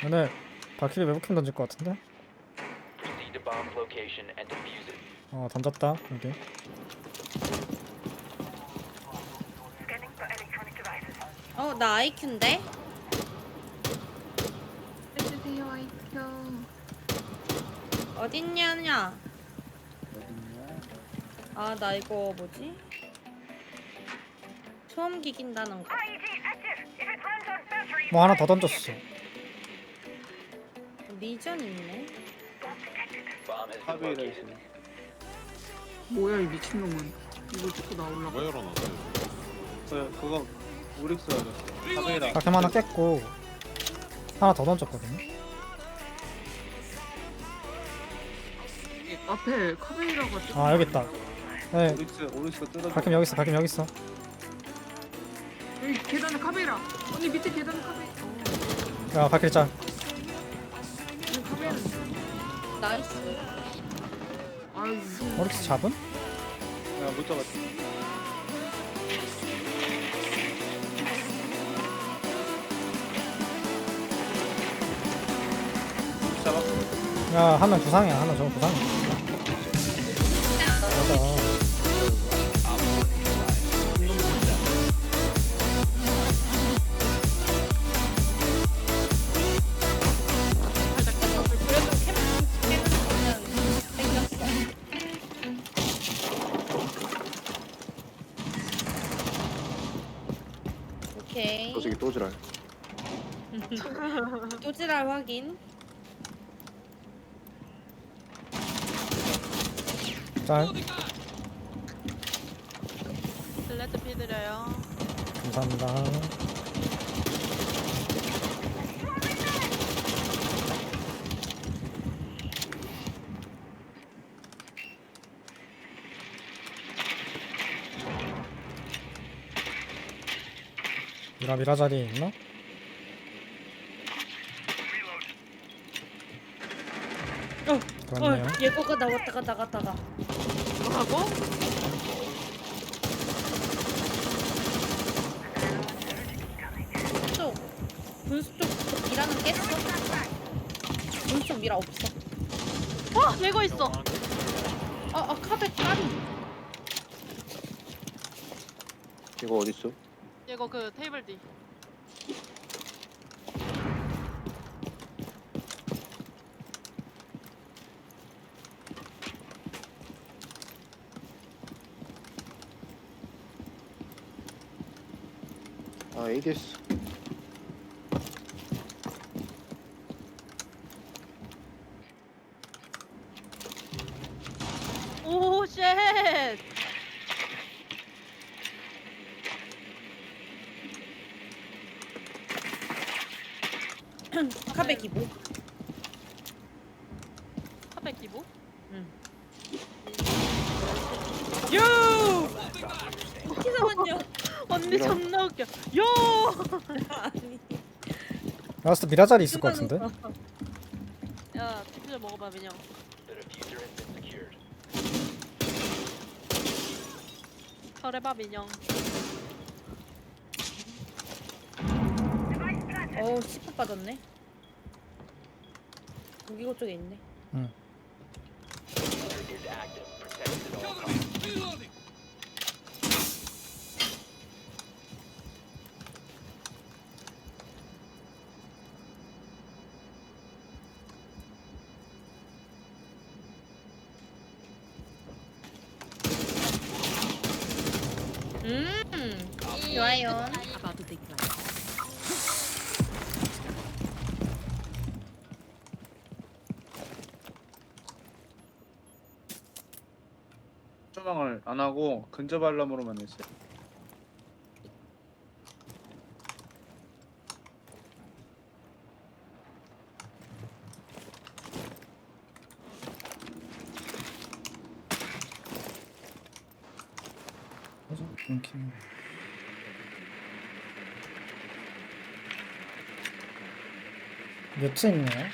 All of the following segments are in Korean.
근데 바퀴를 외부캠 던질 것 같은데? 어 던졌다 여기 어, 나 아이큐인데? 해주세요 아이큐 어딨냐냐? 아, 나 이거 뭐지? 소음기 낀다는 거. 뭐 하나 더 던졌어 리전 있네. Located. 있어. 뭐야 이 미친놈은 이거 듣고 나 올라고 누가 열어놨어요? 그 그거 우릭스 열렸어. 카베이라. 바캠 하나 깼고 하나 더 던졌거든요 앞에 카베이라가 뜨아 여기 있다 네 우릭스 우릭스가 뜯어. 바캠 여기 있어 바캠 여기 있어 여기 계단에 카베이라 언니 밑에 계단에 카베이라 어야 여기 카베이라 나이스. 오릭스 잡음? 야못 잡았지. 잡았어. 야한명 부상이야 한명 저거 부상이야 오케이. 저 새끼 또 지랄. 또지랄 확인. 짤 슬래드 피드려요. 감사합니다 미라 미라 자리에 있나? 어, 그렇네요 예거가 나왔다가 나갔다가. 뭐라고? 쪽 분수 쪽 미라는 깼어? 분수 쪽 미라 없어. 어, 예거 있어. 아, 아 카베 까리. 이거 어디 있어? 예거 그 테이블 뒤. 아 ADS. 오, 쉣. 카베 기보. 카페 기부. 요! 이상한요. 언니 이런. 존나 웃겨. 요! 아니. 라스트 미라 자리 있을 것 같은데? 야, 디퓨저 먹어봐, 민영. The diffuser has been secured. 설해봐, 민영. 어우, 10분 빠졌네. 고기고 쪽에 있네. 음, 좋아요. 하고 근접 알람으로만 했어요. 뮤트 있네요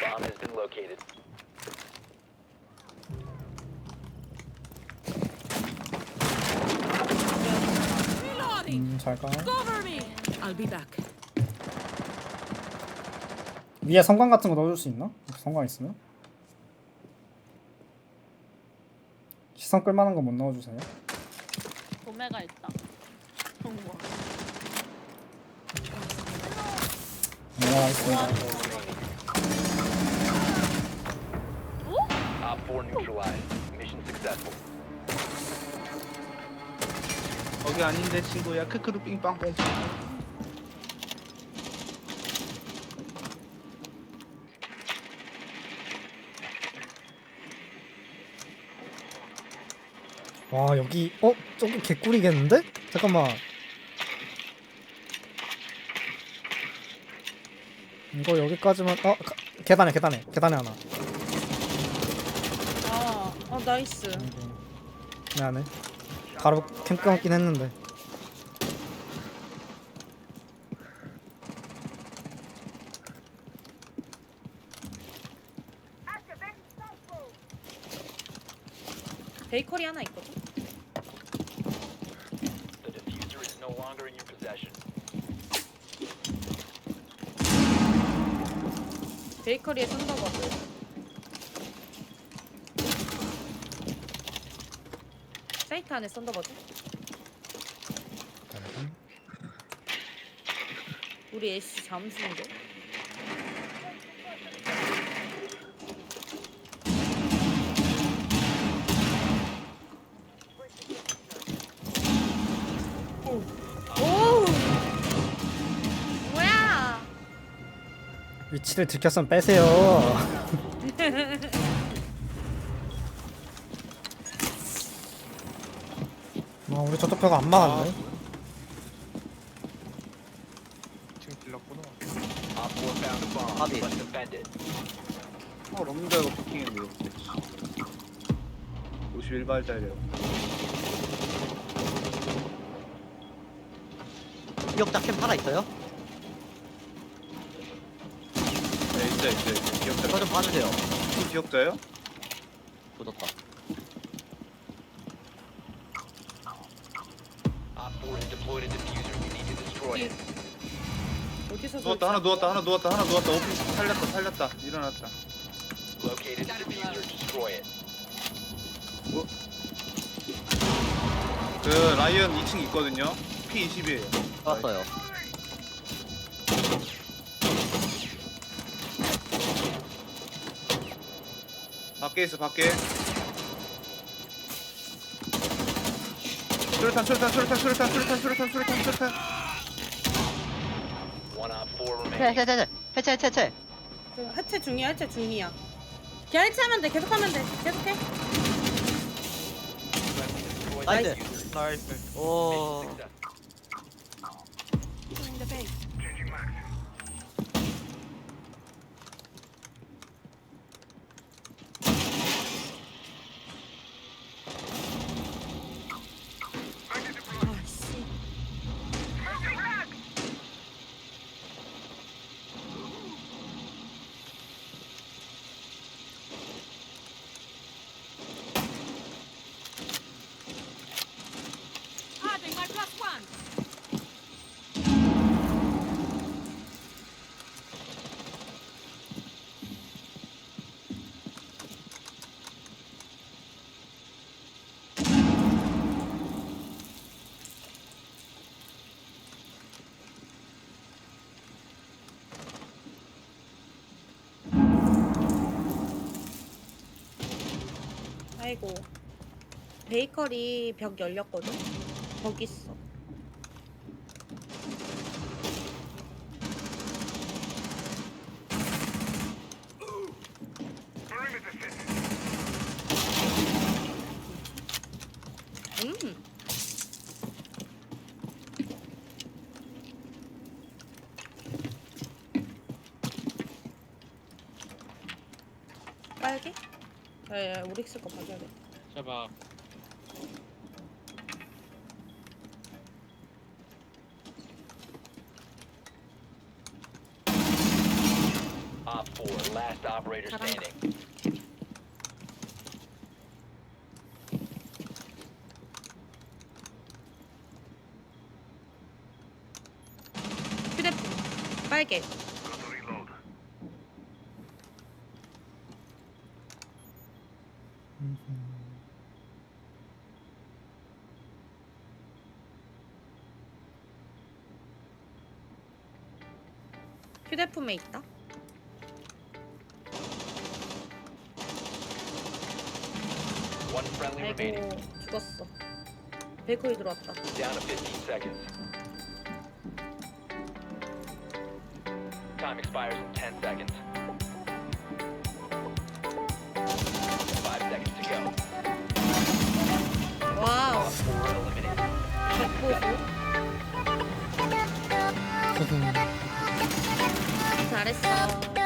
Bomb has been located. 음, 잘가 I'll be back. 위에 성광 같은 거 넣어줄 수 있나? 성광 있으면 시선 끌만한 거 못 넣어주세요 도매가 있다. 정보. 네 알겠습니다 Op 4 neutralized. Mission successful. 거기 아닌데 친구야 크크루 삥빵뽕 와 여기 어? 저기 개꿀이겠는데? 잠깐만 이거 여기까지만 어? 가, 계단에 계단에 계단에 하나 아, 아 나이스. 미안해 바로 캠 끊었긴 했는데 베이커리 하나 있거든. The diffuser is no longer in your possession. 베이커리에 썬더버드. 사이트 안에 썬더버드. 우리 애쉬 잠수인데. 오! 뭐야? 위치를 들켰으면 빼세요 아 우리 저쪽 벽 안 막았네 Op 4 found a bomb. Obvious. Must defend it. 어 없는데 이거 부킹했네 이거 51발짜리요 기억자 캠 살아 있어요? 네 있어 있어 있어 기억자 저 좀 봐주세요. 이 기억자요? 조졌다. 4 has deployed a diffuser. You need to destroy it. 어디서 누웠다 하나 누웠다 하나 누웠다 하나 누웠다 오피스 살렸다 살렸다 일어났다 Located the diffuser. Destroy it. 그 라이언 2층 있거든요 P20이에요 봤어요. 밖에 있어 밖에 수류탄 수류탄 수류탄 수류탄 수류탄 수류탄 수류탄 수류탄 One Op 4 remaining. 해체 해체 해체 해체 해체. 그 해체 중이야 해체 중이야 그냥 해체하면 돼 계속하면 돼 계속해 Destroy the 나이스. 나이스. 오. Mission successful. 아 아이고 베이커리 벽 열렸거든? 거기 있어 딸기? 야야 오릭스 거 가져야겠다 제발 Op 4, last operator Tarang. standing. 휴대폰 빨개 휴대폰에 있다. One friendly remaining. 아이고 죽었어. 베이커리 들어왔다. Down to 15 seconds. Time expires in 10 seconds. 와우. 백보수. 잘했어.